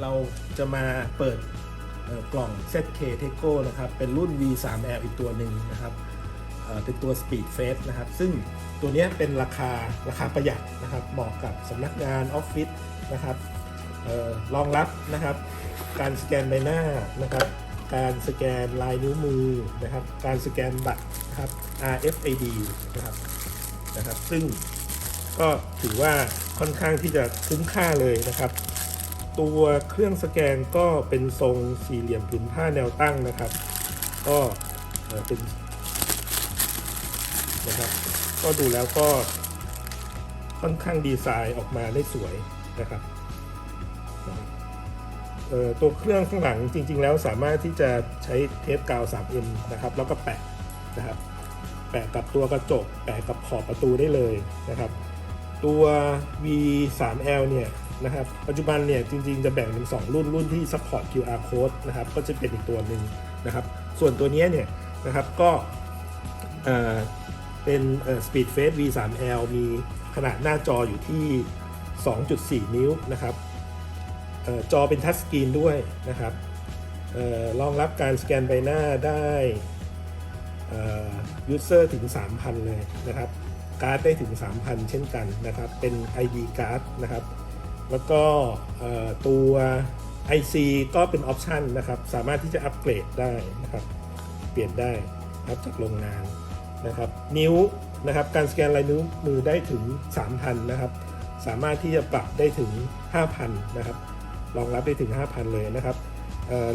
เราจะมาเปิดเอ่อกล่อง ZK t e c o นะครับ เป็นรุ่น V3L อีกตัวหนึ่งนะครับเป็นตัว Speed Face นะครับ ซึ่งตัวนี้เป็นราคาราคาประหยัดนะครับ เหมาะกับสำนักงานออฟฟิศนะครับออรองรับนะครับ การสแกนใบหน้านะครับ การสแกนลายนิ้วมือนะครับ การสแกนบัตรนะครับ RFID นะครับนะครับ ซึ่งก็ถือว่าค่อนข้างที่จะคุ้มค่าเลยนะครับ ตัวเครื่องสแกนก็เป็นทรงสี่เหลี่ยมผืนผ้าแนวตั้งนะครับ ก็เป็นนะครับ ก็ดูแล้วก็ค่อนข้างดีไซน์ออกมาได้สวยนะครับตัวเครื่องข้างหลังจริง ๆ แล้วสามารถที่จะใช้เทปกาว 3M นะครับ แล้วก็แปะนะครับ แปะกับตัวกระจก แปะกับขอบประตูได้เลยนะครับ ตัว V3L เนี่ย นะครับ ปัจจุบันเนี่ยจริงๆจะแบ่งเป็น2รุ่นรุ่นที่ support QR code นะครับก็จะเป็นอีกตัวหนึ่งนะครับ ส่วนตัวนี้เนี่ยนะครับก็เป็น Speed Face V3L มีขนาดหน้าจออยู่ที่ 2.4 นิ้วนะครับออจอเป็นทัชสกรีนด้วยนะครับออรองรับการสแกนใบหน้าได้ยูเซอร์ถึง 3,000 เลยนะครับ การ์ดได้ถึง 3,000 เช่นกันนะครับ เป็น ID การ์ดนะครับ แล้วก็ตัว IC ก็เป็นออปชันนะครับ สามารถที่จะอัปเกรดได้นะครับ เปลี่ยนได้นะครับจากโรงงานนะครับ นิ้วนะครับ การสแกนลายนิ้วมือได้ถึง 3,000 นะครับ สามารถที่จะปรับได้ถึง 5,000 นะครับ รองรับได้ถึง 5,000 เลยนะครับ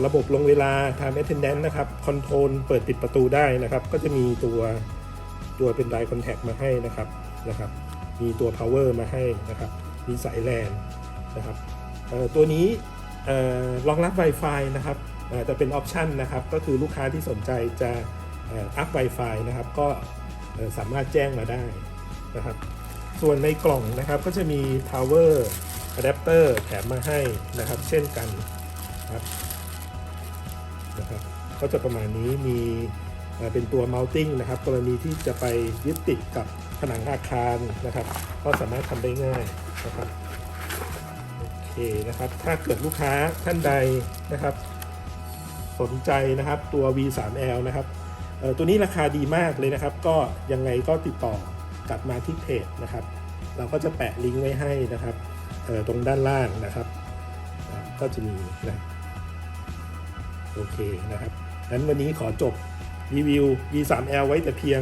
ระบบลงเวลา time attendance นะครับ คอนโทรลเปิดปิดประตูได้นะครับ ก็จะมีตัวตัวเป็น Line Contact มาให้นะครับนะครับ มีตัว power มาให้นะครับ มีสายแลนนะครับตัวนี้รองรับ Wi-Fi นะครับเอ่อจะเป็นออปชันนะครับ ก็คือลูกค้าที่สนใจจะอัพ Wi-Fi นะครับ ก็สามารถแจ้งมาได้นะครับ ส่วนในกล่องนะครับก็จะมี power adapter แถมมาให้นะครับ เช่นกันนะครับนะครับก็จะประมาณนี้มีเอ่อเป็นตัว mounting นะครับ กรณีที่จะไปยึดติดกับ ผนังอาคารนะครับ ก็สามารถทำได้ง่ายนะครับโอเคนะครับ ถ้าเกิดลูกค้าท่านใดนะครับ สนใจนะครับตัว V3L นะครับตัวนี้ราคาดีมากเลยนะครับ ก็ยังไงก็ติดต่อกลับมาที่เพจนะครับ เราก็จะแปะลิงก์ไว้ให้นะครับตรงด้านล่างนะครับ ก็จะมีนะโอเคนะครับงั้นวันนี้ขอจบรีวิว V3L ไว้แต่เพียง